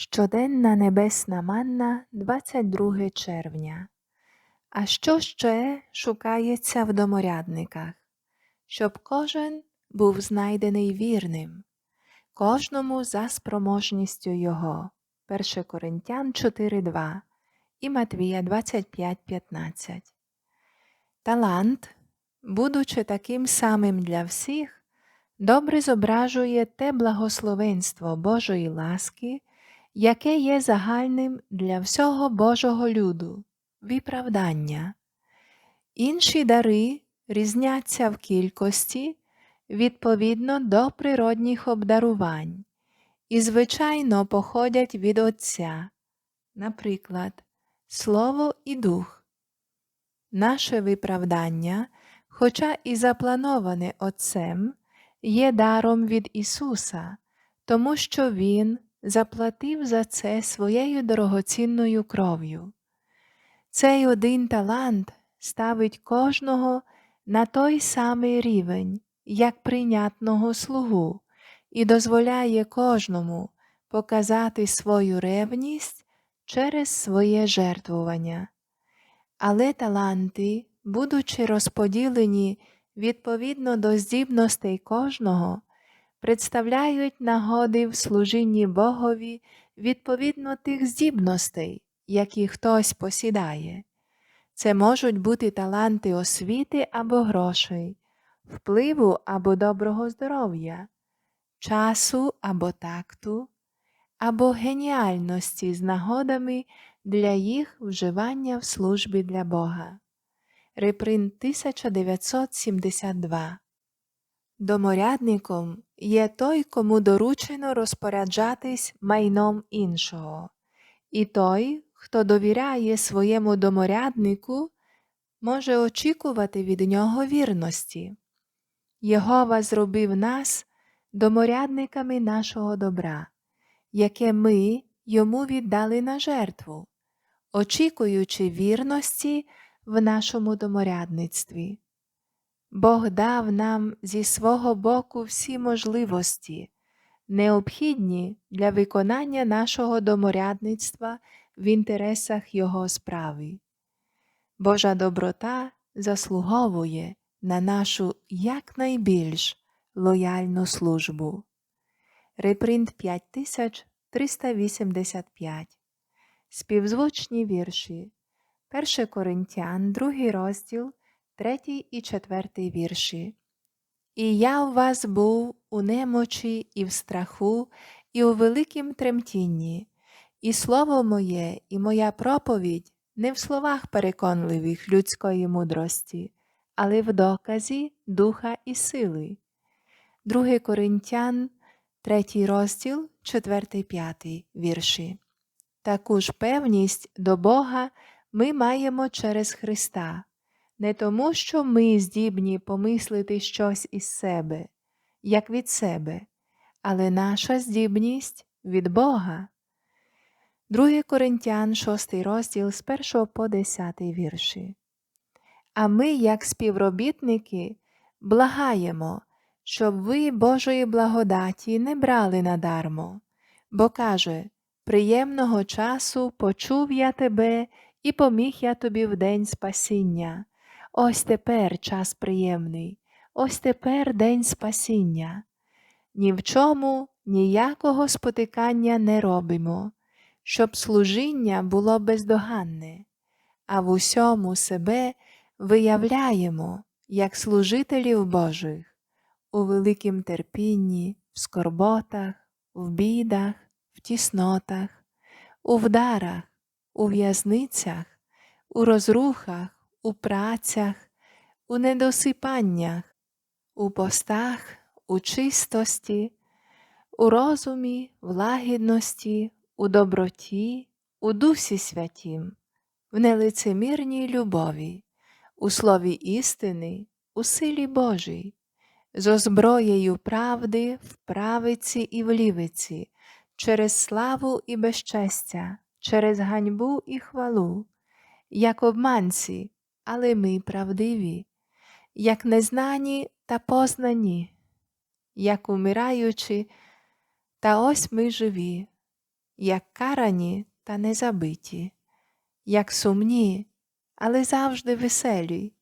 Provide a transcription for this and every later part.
Щоденна небесна манна 22 червня. А що ще шукається в доморядниках? Щоб кожен був знайдений вірним, кожному за спроможністю його. 1 Коринтян 4.2 і Матвія 25.15. Талант, будучи таким самим для всіх, добре зображує те благословенство Божої ласки, яке є загальним для всього Божого люду, виправдання. Інші дари різняться в кількості відповідно до природних обдарувань і, звичайно, походять від Отця, наприклад, Слово і Дух. Наше виправдання, хоча і заплановане Отцем, є даром від Ісуса, тому що Він заплатив за це своєю дорогоцінною кров'ю. Цей один талант ставить кожного на той самий рівень, як прийнятного слугу, і дозволяє кожному показати свою ревність через своє жертвування. Але таланти, будучи розподілені відповідно до здібностей кожного, представляють нагоди в служінні Богові відповідно тих здібностей, які хтось посідає. Це можуть бути таланти освіти або грошей, впливу або доброго здоров'я, часу або такту, або геніальності з нагодами для їх вживання в службі для Бога. Репринт 1972 Доморядником є той, кому доручено розпоряджатись майном іншого, і той, хто довіряє своєму доморяднику, може очікувати від нього вірності. Єгова зробив нас доморядниками нашого добра, яке ми йому віддали на жертву, очікуючи вірності в нашому доморядництві. Бог дав нам зі свого боку всі можливості, необхідні для виконання нашого доморядництва в інтересах Його справи. Божа доброта заслуговує на нашу якнайбільш лояльну службу. Репринт 5385 Співзвучні вірші 1 Коринтян, 2 розділ третій і четвертий вірші. І я у вас був у немочі і в страху, і у великім тремтінні, і слово моє, і моя проповідь не в словах переконливих людської мудрості, але в доказі духа і сили. 2 Коринтян, 3 розділ, 4, 5 вірші. Таку ж певність до Бога ми маємо через Христа не тому, що ми здібні помислити щось із себе, як від себе, але наша здібність від Бога. 2 Коринтян, 6 розділ з 1 по 10 вірші. А ми, як співробітники, благаємо, щоб ви Божої благодаті не брали надармо, бо каже Приємного часу почув я тебе і поміг я тобі в день спасіння. Ось тепер час приємний, ось тепер день спасіння. Ні в чому ніякого спотикання не робимо, щоб служіння було бездоганне, а в усьому себе виявляємо, як служителів Божих, у великім терпінні, в скорботах, в бідах, в тіснотах, у вдарах, у в'язницях, у розрухах у працях, у недосипаннях, у постах, у чистості, у розумі, в лагідності, у доброті, у Дусі Святім, в нелицемірній любові, у слові істини, у силі Божій, з озброєю правди в правиці і в лівиці, через славу і безчестя, через ганьбу і хвалу, як обманці але ми правдиві, як незнані та познані, як умираючи, та ось ми живі, як карані та незабиті, як сумні, але завжди веселі,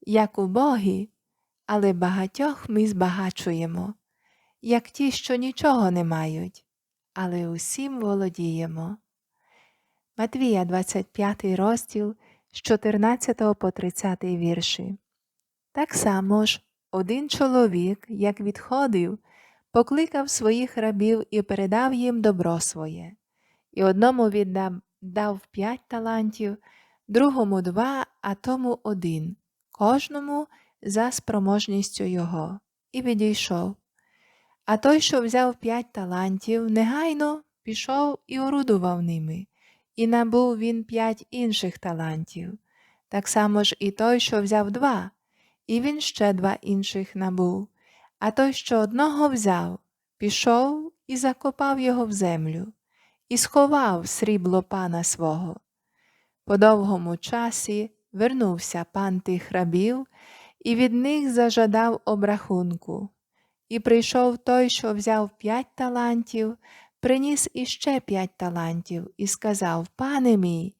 як убогі, але багатьох ми збагачуємо, як ті, що нічого не мають, але усім володіємо. Матвія 25 розділ з 14 по 30 вірші. Так само ж один чоловік, як відходив, покликав своїх рабів і передав їм добро своє. І одному віддав дав п'ять талантів, другому два, а тому один, кожному за спроможністю його, і відійшов. А той, що взяв п'ять талантів, негайно пішов і орудував ними, і набув він п'ять інших талантів. Так само ж і той, що взяв два, і він ще два інших набув. А той, що одного взяв, пішов і закопав його в землю, і сховав срібло пана свого. По довгому часі вернувся пан тих рабів і від них зажадав обрахунку. І прийшов той, що взяв п'ять талантів, приніс іще п'ять талантів, і сказав Пане мій,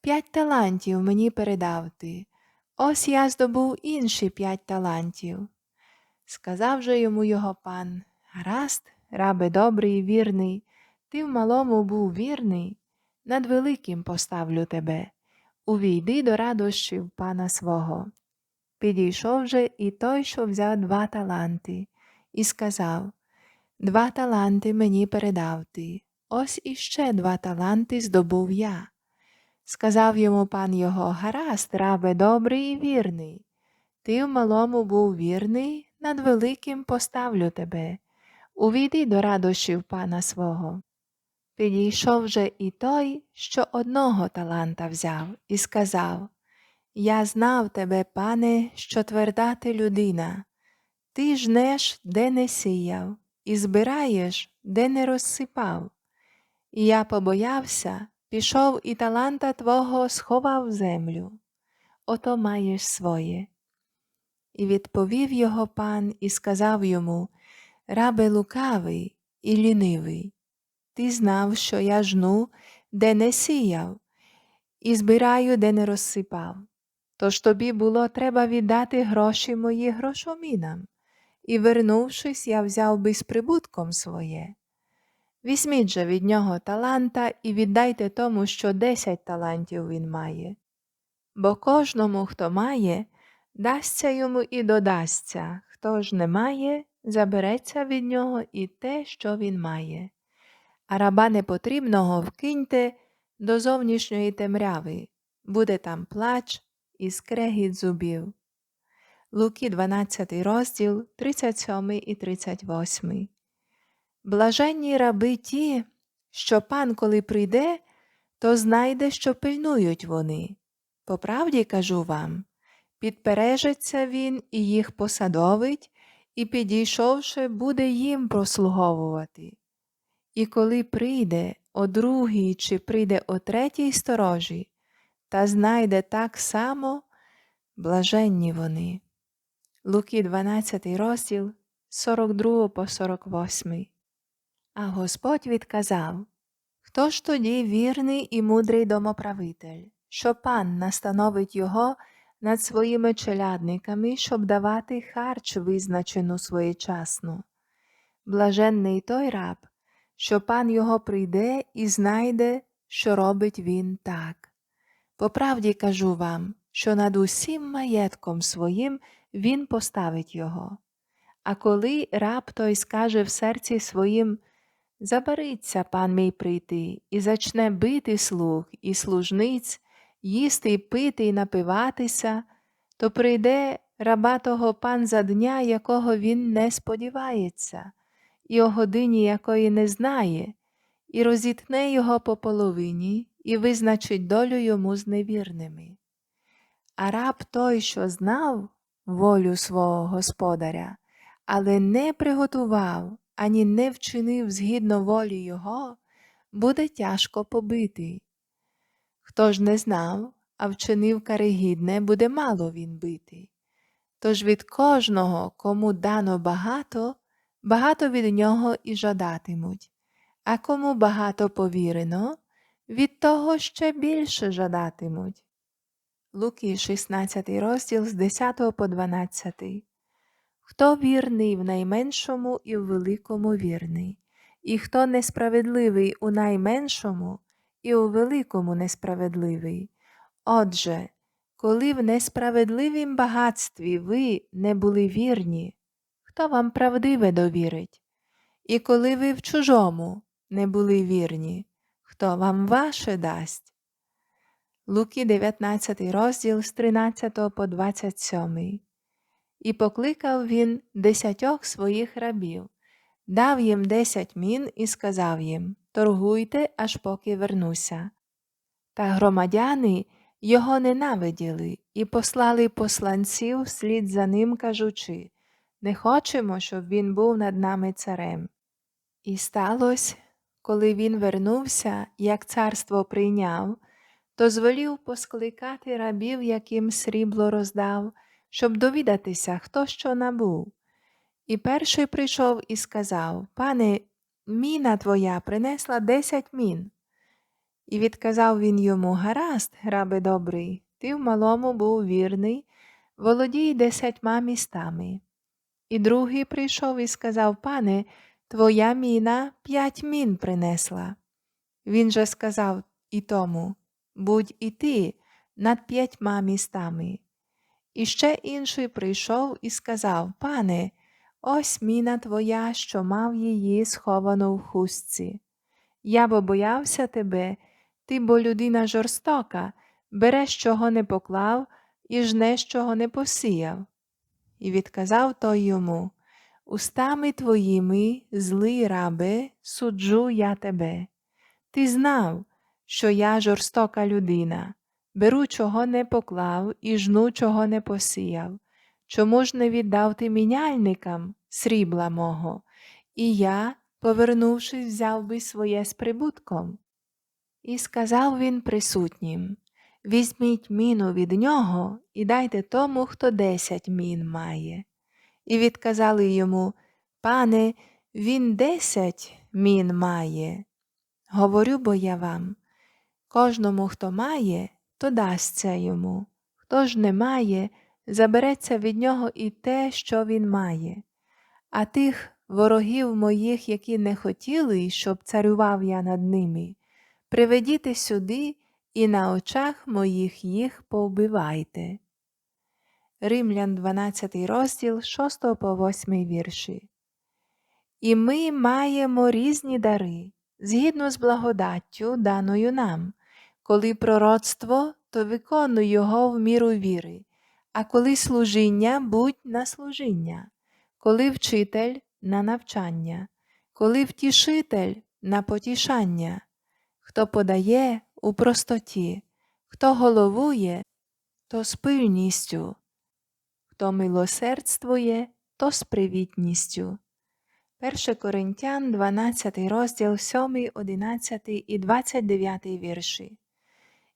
п'ять талантів мені передав ти. Ось я здобув інші п'ять талантів. Сказав же йому його пан Гаразд, рабе добрий і вірний, ти в малому був вірний, над великим поставлю тебе. Увійди до радощів пана свого. Підійшов же і той, що взяв два таланти, і сказав Два таланти мені передав ти, ось іще два таланти здобув я. Сказав йому пан його гаразд, рабе добрий і вірний. Ти в малому був вірний, над великим поставлю тебе. Увійди до радощів пана свого. Підійшов же і той, що одного таланта взяв, і сказав Я знав тебе, пане, що тверда ти людина. Ти жнеш, де не сіяв, і збираєш, де не розсипав. І я побоявся, пішов і таланта твого сховав в землю. Ото маєш своє. І відповів його пан і сказав йому Рабе лукавий і лінивий, ти знав, що я жну, де не сіяв, і збираю, де не розсипав. Тож тобі було треба віддати гроші мої грошомінам, і, вернувшись, я взяв би з прибутком своє. Візьміть же від нього таланта і віддайте тому, що десять талантів він має. Бо кожному, хто має, дасться йому і додасться, хто ж не має, забереться від нього і те, що він має. А раба непотрібного вкиньте до зовнішньої темряви, буде там плач і скрегіт зубів. Луки 12 розділ 37 і 38. Блаженні раби ті, що пан, коли прийде, то знайде, що пильнують вони. По правді кажу вам, підпережеться він і їх посадовить, і, підійшовши, буде їм прослуговувати. І коли прийде о другій чи прийде о третій сторожі, та знайде так само, блаженні вони. Луки 12 розділ 42 по 48. А Господь відказав Хто ж тоді вірний і мудрий домоправитель, що пан настановить його над своїми челядниками, щоб давати харч визначену своєчасно? Блаженний той раб, що пан його прийде і знайде, що робить він так. По правді кажу вам, що над усім маєтком своїм він поставить його. А коли раб той скаже в серці своїм Забариться пан мій прийти і зачне бити слуг і служниць, їсти і пити і напиватися, то прийде раба того пан за дня, якого він не сподівається, і о годині якої не знає, і розітне його по половині і визначить долю йому з невірними. А раб той, що знав волю свого господаря, але не приготував ані не вчинив згідно волі Його, буде тяжко побитий. Хто ж не знав, а вчинив каригідне, буде мало він битий. Тож від кожного, кому дано багато, багато від нього і жадатимуть, А кому багато повірено, від того ще більше жадатимуть. Луки 16 розділ з 10 по 12. Хто вірний в найменшому і в великому вірний, і хто несправедливий у найменшому і у великому несправедливий. Отже, коли в несправедливім багатстві ви не були вірні, хто вам правдиве довірить? І коли ви в чужому не були вірні, хто вам ваше дасть? Луки 19 розділ з 13 по 27. І покликав він десятьох своїх рабів, дав їм десять мін і сказав їм Торгуйте, аж поки вернуся. Та громадяни його ненавиділи і послали посланців вслід за ним, кажучи Не хочемо, щоб він був над нами царем. І сталося, коли він вернувся, як царство прийняв, то звелів поскликати рабів, яким срібло роздав, щоб довідатися, хто що набув. І перший прийшов і сказав Пане, міна твоя принесла десять мін. І відказав він йому Гаразд, рабе добрий, ти в малому був вірний, володій десятьма містами. І другий прийшов і сказав Пане, твоя міна п'ять мін принесла. Він же сказав і тому Будь і ти над п'ятьма містами. І ще інший прийшов і сказав Пане, ось міна твоя, що мав її сховану в хустці. Я бо боявся тебе, ти бо людина жорстока, береш, чого не поклав, і жнеш, чого не посіяв. І відказав той йому Устами твоїми, злий рабе, суджу я тебе. Ти знав, що я жорстока людина, беру, чого не поклав, і жну, чого не посіяв. Чому ж не віддав ти міняльникам срібла мого, і я, повернувшись, взяв би своє з прибутком? І сказав він присутнім Візьміть міну від нього і дайте тому, хто десять мін має. І відказали йому Пане, він десять мін має. Говорю бо я вам кожному, хто має, то дасться йому, хто ж не має, забереться від нього і те, що він має. А тих ворогів моїх, які не хотіли, щоб царював я над ними, приведіте сюди і на очах моїх їх повбивайте. Римлян 12 розділ 6 по 8 вірші. І ми маємо різні дари, згідно з благодаттю, даною нам, коли пророцтво, то виконуй його в міру віри, а коли служіння будь на служіння, коли вчитель на навчання, коли втішитель на потішання, хто подає у простоті, хто головує, то з пильністю, хто милосердствує, то з привітністю. 1 Коринтян, 12 розділ 7, 11 і 29 вірші.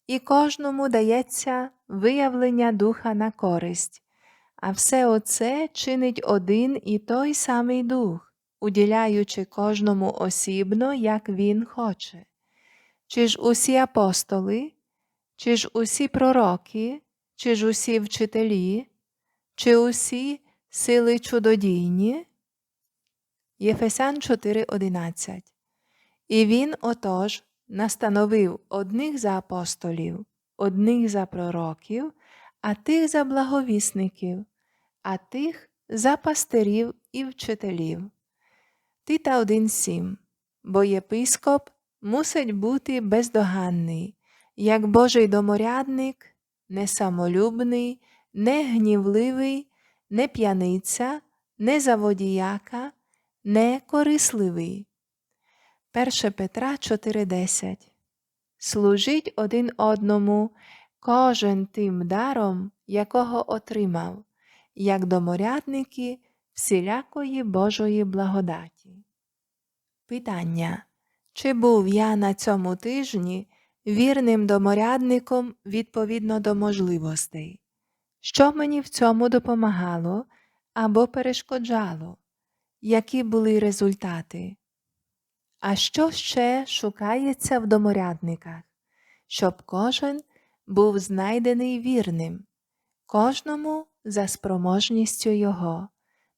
І кожному дається виявлення духа на користь, а все оце чинить один і той самий дух, уділяючи кожному осібно, як він хоче. Чи ж усі апостоли, чи ж усі пророки, чи ж усі вчителі, чи усі сили чудодійні? Єфесян 4:11 І він отож настановив одних за апостолів, одних за пророків, а тих за благовісників, а тих за пастирів і вчителів. Тита 1.7 Бо єпископ мусить бути бездоганний, як Божий доморядник, не самолюбний, не гнівливий, не п'яниця, не заводіяка, не корисливий. 1 Петра 4:10 Служіть один одному, кожен тим даром, якого отримав, як доморядники всілякої Божої благодаті. Питання Чи був я на цьому тижні вірним доморядником відповідно до можливостей? Що мені в цьому допомагало або перешкоджало? Які були результати? А що ще шукається в доморядниках? Щоб кожен був знайдений вірним, кожному за спроможністю його.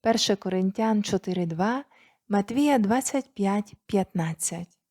1 Коринтян 4.2, Матвія 25.15